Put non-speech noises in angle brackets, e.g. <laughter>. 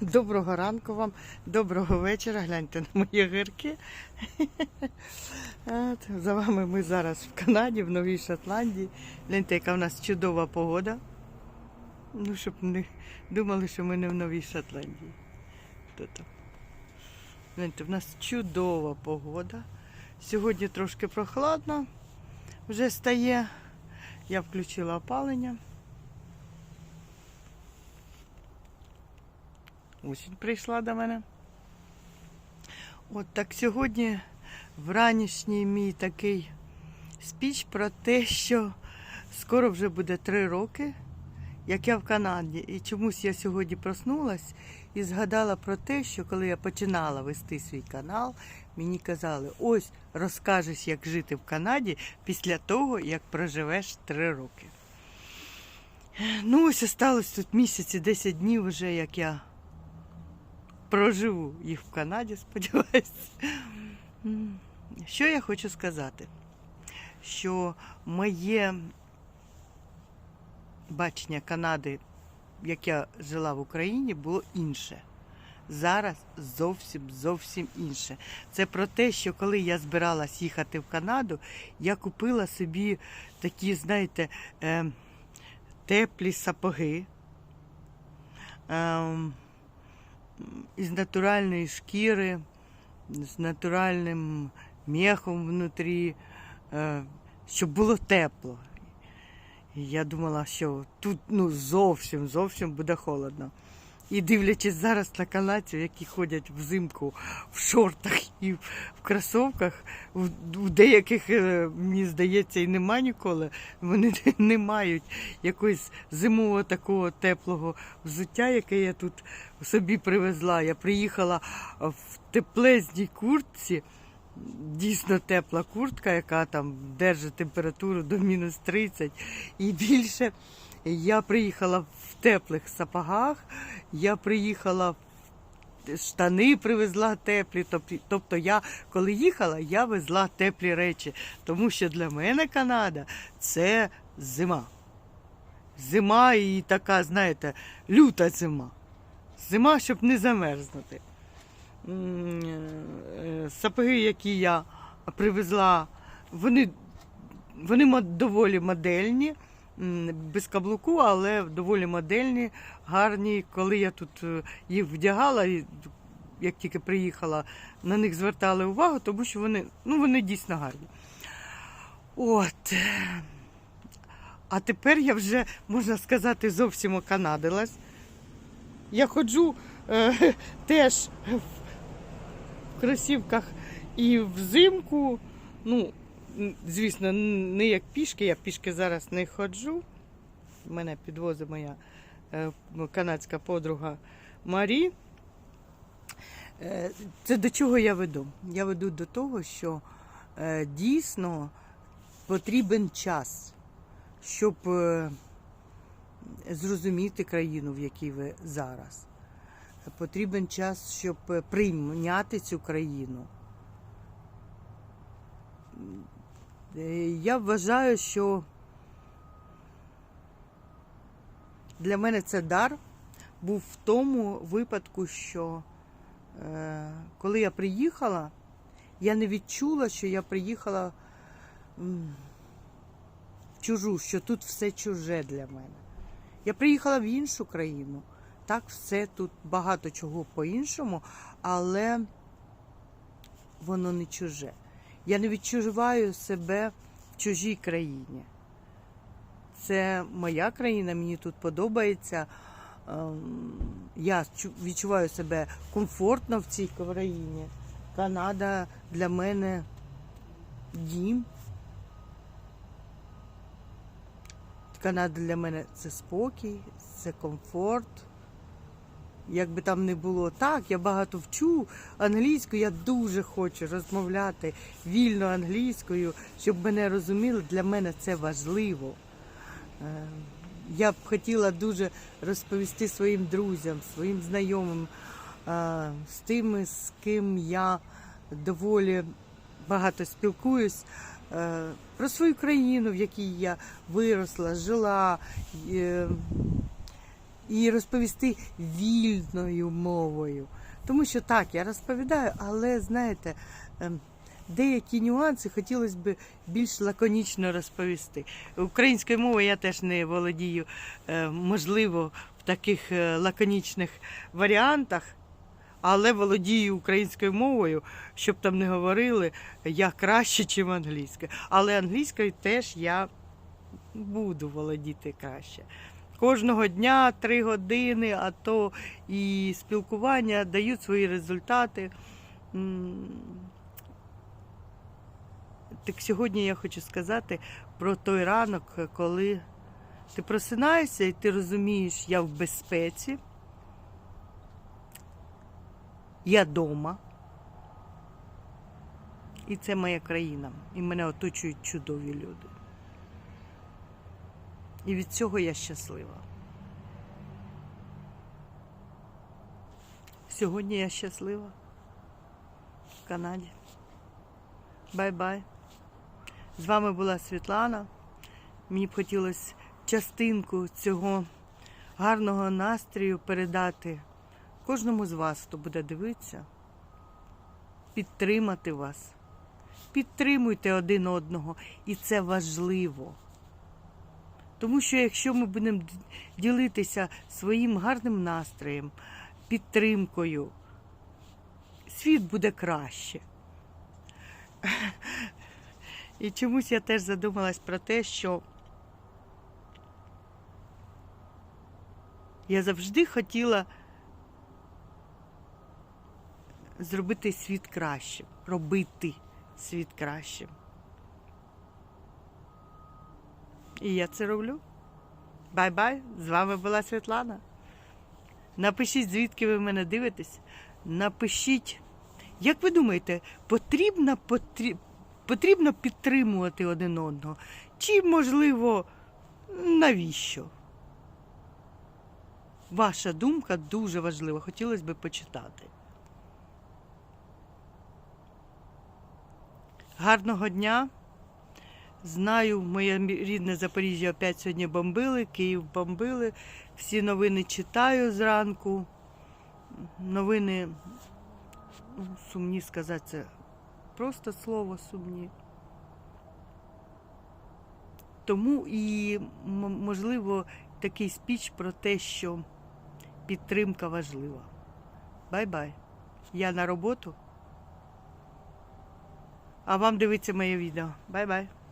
Доброго ранку вам, доброго вечора. Гляньте на мої гірки. От, За вами ми зараз в Канаді, в Новій Шотландії. Гляньте, яка в нас чудова погода. Ну, щоб не думали, що ми не в Новій Шотландії. Тут. Гляньте, в нас чудова погода. Сьогодні трошки прохладно вже стає. Я включила опалення. Осінь прийшла до мене. От так сьогодні вранішній мій такий спіч про те, що скоро вже буде три роки, як я в Канаді. І чомусь я сьогодні проснулась і згадала про те, що коли я починала вести свій канал, мені казали, ось розкажеш, як жити в Канаді після того, як проживеш три роки. Ну, ось осталось тут місяці, 10 днів вже, як я проживу їх в Канаді, <laughs> сподіваюся. Що я хочу сказати? Що моє бачення Канади, як я жила в Україні, було інше. Зараз зовсім зовсім інше. Це про те, що коли я збиралась їхати в Канаду, я купила собі такі, знаєте, е, теплі сапоги. Із натуральної шкіри, з натуральним мехом внутрі, щоб було тепло. Я думала, що тут ну, зовсім зовсім буде холодно. І дивлячись зараз на канадців, які ходять взимку в шортах і в кросовках, у деяких, е, мені здається, і нема ніколи. Вони <laughs> не мають якогось зимового такого теплого взуття, яке я тут собі привезла. Я приїхала в теплезній куртці. Дійсно тепла куртка, яка там держить температуру до мінус 30. І більше я приїхала в теплих сапогах, я приїхала в штани привезла теплі. Тоб- Тобто я, коли їхала, я везла теплі речі. Тому що для мене Канада це зима. Зима і така, знаєте, люта зима. Зима, щоб не замерзнути. Е, Сапоги, які я привезла, вони, вони доволі модельні, без каблуку, але доволі модельні, гарні. Коли я тут е, їх вдягала, як тільки приїхала, на них звертали увагу, тому що вони, ну, вони дійсно гарні. От. А тепер я вже, можна сказати, зовсім оканадилась. Я ходжу е, <laughs> теж в кросівках і взимку. Ну, звісно, не як пішки, я пішки зараз не ходжу. Мене підвозить моя е, канадська подруга Марі. Е, Це до чого я веду? Я веду до того, що е, дійсно потрібен час, щоб зрозуміти країну, в якій ви зараз. Потрібен час, щоб прийняти цю країну. Е, Я вважаю, що для мене це дар був в тому випадку, що е, коли я приїхала, я не відчула, що я приїхала в чужу, що тут все чуже для мене. Я приїхала в іншу країну. Так, все тут багато чого по-іншому, але воно не чуже. Я не відчуваю себе в чужій країні. Це моя країна, мені тут подобається. Ем, Я відчуваю себе комфортно в цій країні. Канада для мене дім. Канада для мене це спокій, це комфорт. Як би там не було, так, я багато вчу англійську, я дуже хочу розмовляти вільно англійською, щоб мене розуміли, для мене це важливо. Е, Я б хотіла дуже розповісти своїм друзям, своїм знайомим, е, з тими, з ким я доволі багато спілкуюсь, е, про свою країну, в якій я виросла, жила. І розповісти вільною мовою. Тому що так, я розповідаю, але знаєте, ем, деякі нюанси хотілося б більш лаконічно розповісти. Українською мовою я теж не володію, е, можливо, в таких е, лаконічних варіантах. Але володію українською мовою, щоб там не говорили, я краще, ніж англійською. Але англійською теж я буду володіти краще. Кожного дня три години, а то і спілкування дають свої результати. Так сьогодні я хочу сказати про той ранок, коли ти просинаєшся і ти розумієш, я в безпеці, я вдома. І це моя країна. І мене оточують чудові люди. І від цього я щаслива. Сьогодні я щаслива в Канаді. Бай-бай. З вами була Світлана. Мені б хотілося частинку цього гарного настрою передати кожному з вас, хто буде дивитися, підтримати вас. Підтримуйте один одного, і це важливо. Тому що якщо ми будемо ділитися своїм гарним настроєм, підтримкою, світ буде краще. І чомусь я теж задумалась про те, що я завжди хотіла зробити світ кращим, робити світ кращим. І я це роблю. Бай-бай! З вами була Світлана. Напишіть, звідки ви мене дивитесь. Напишіть, як ви думаєте, потрібно, потрі... потрібно підтримувати один одного? Чи, можливо, навіщо? Ваша думка дуже важлива. Хотілося б почитати. Гарного дня! Знаю, моє рідне Запоріжжя опять сьогодні бомбили, Київ бомбили. Всі новини читаю зранку. Новини, ну, сумні сказати, це просто слово сумні. Тому і, можливо, такий спіч про те, що підтримка важлива. Бай-бай. Я на роботу. А вам дивиться моє відео. Бай-бай.